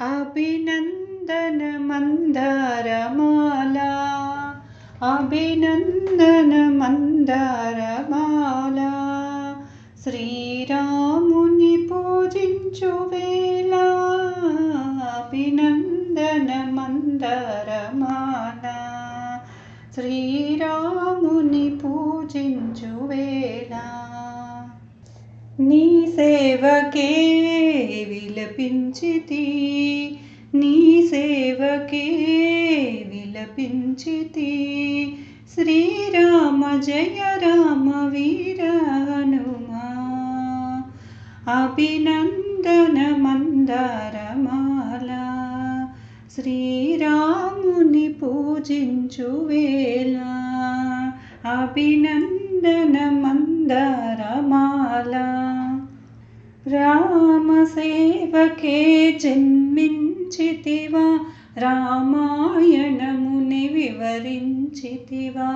अभिनन्दनमन्दारमाला। अभिनन्दनमन्दारमाला। श्रीरामुनि पूजिञ्चु वेला। अभिनन्दनमन्दारमाला। श्रीरामुनि पूजिञ्चु वेला। नी सेवके విలపించితి నీ సేవకే విలపించితి. శ్రీరామ జయ రామ వీర హనుమా అభినందన మందరమాల శ్రీరాముని పూజించు వేళ అభినందన మందరమాలా रामसेवके जिन्मिञ्चिति वा रामायणमुनिविवरिञ्चिति वा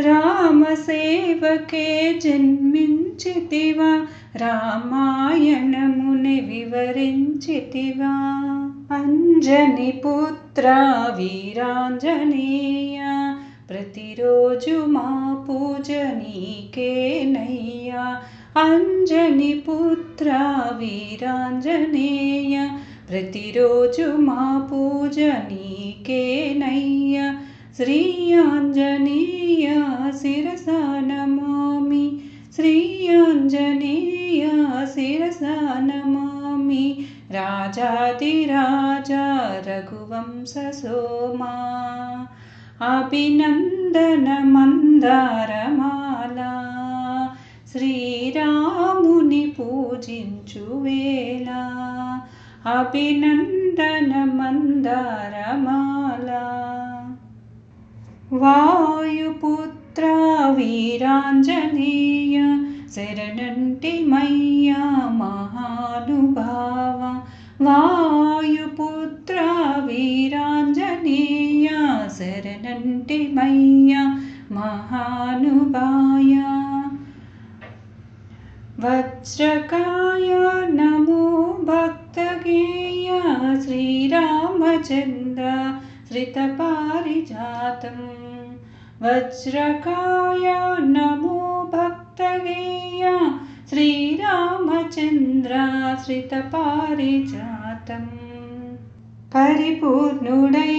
रामसेवके जिन्मिञ्चिति वा रामायणमुनिविवरिञ्चिति वा अञ्जनिपुत्रा वीराञ्जनीया। प्रतिरोजु मा पूजनीकेनया अञ्जनीपुत्रा वीराञ्जनेया प्रतिरोजु मा पूजनीकेनैया श्रियाञ्जनीया शिरसनमामि श्रियाञ्जनीया शिरसनमामि राजातिराजारघुवंशसोमा శిరస నమామి రాజాదిరాజా రఘువంశ సోమా అభినందన మందారమాలా శ్రీరాముని పూజించు వేళ అభినందన మందారమాల వాయుపుత్ర వీరాంజనేయ శరణంటి మయ్యా మహానుభావ వాయుపుత్ర వీరాంజనేయ महान वज्रकाय नमो भक्तगेय श्रीरामचन्द्र श्रितपारिजातं वज्रकाय नमो भक्तगेय श्रीरामचन्द्रा श्रितपारिजातं परिपूर्णुडै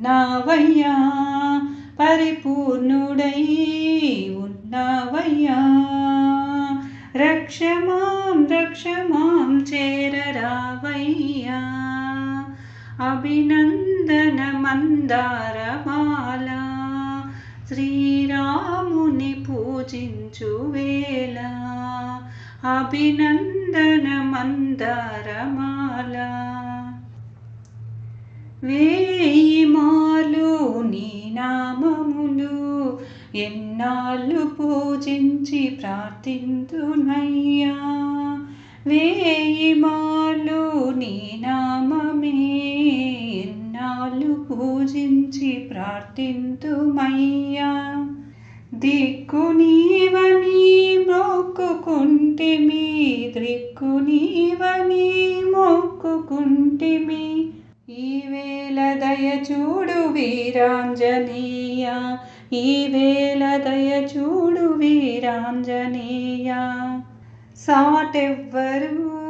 ఉన్నావయ్యా పరిపూర్ణుడై ఉన్నావయ్యా. రక్షమాం రక్షమాం చేరరావయ్యా. అభినందన మందారమాల శ్రీరాముని పూజించు వేళ. అభినందన మందారమాల వే నామములు ఎన్నాళ్ళు పూజించి ప్రార్థిందునయ్యా వేయి మాలు నీ నామమే ఎన్నాళ్ళు పూజించి ప్రార్థిందుమయ్యా దిక్కు నీవని మొక్కుకుంటిమి దిక్కు నీవని మొక్కుకుంటిమి ఈవేళ దయ చూడు వీరాంజనేయ. ఈవేళ దయ చూడు వీరాంజనేయ. సాటెవ్వరు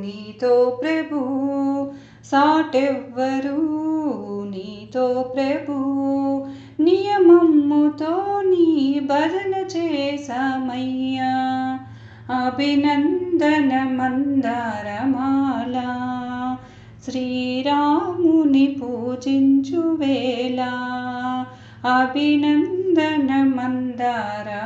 నీతో ప్రభు. సాటెవ్వరు నీతో ప్రభు. నియమమ్ముతో నీ భజన చేసామయ్యా అభినందన మందారమాల. శ్రీరాముని ని పూజించువేళ అభినందన మందారా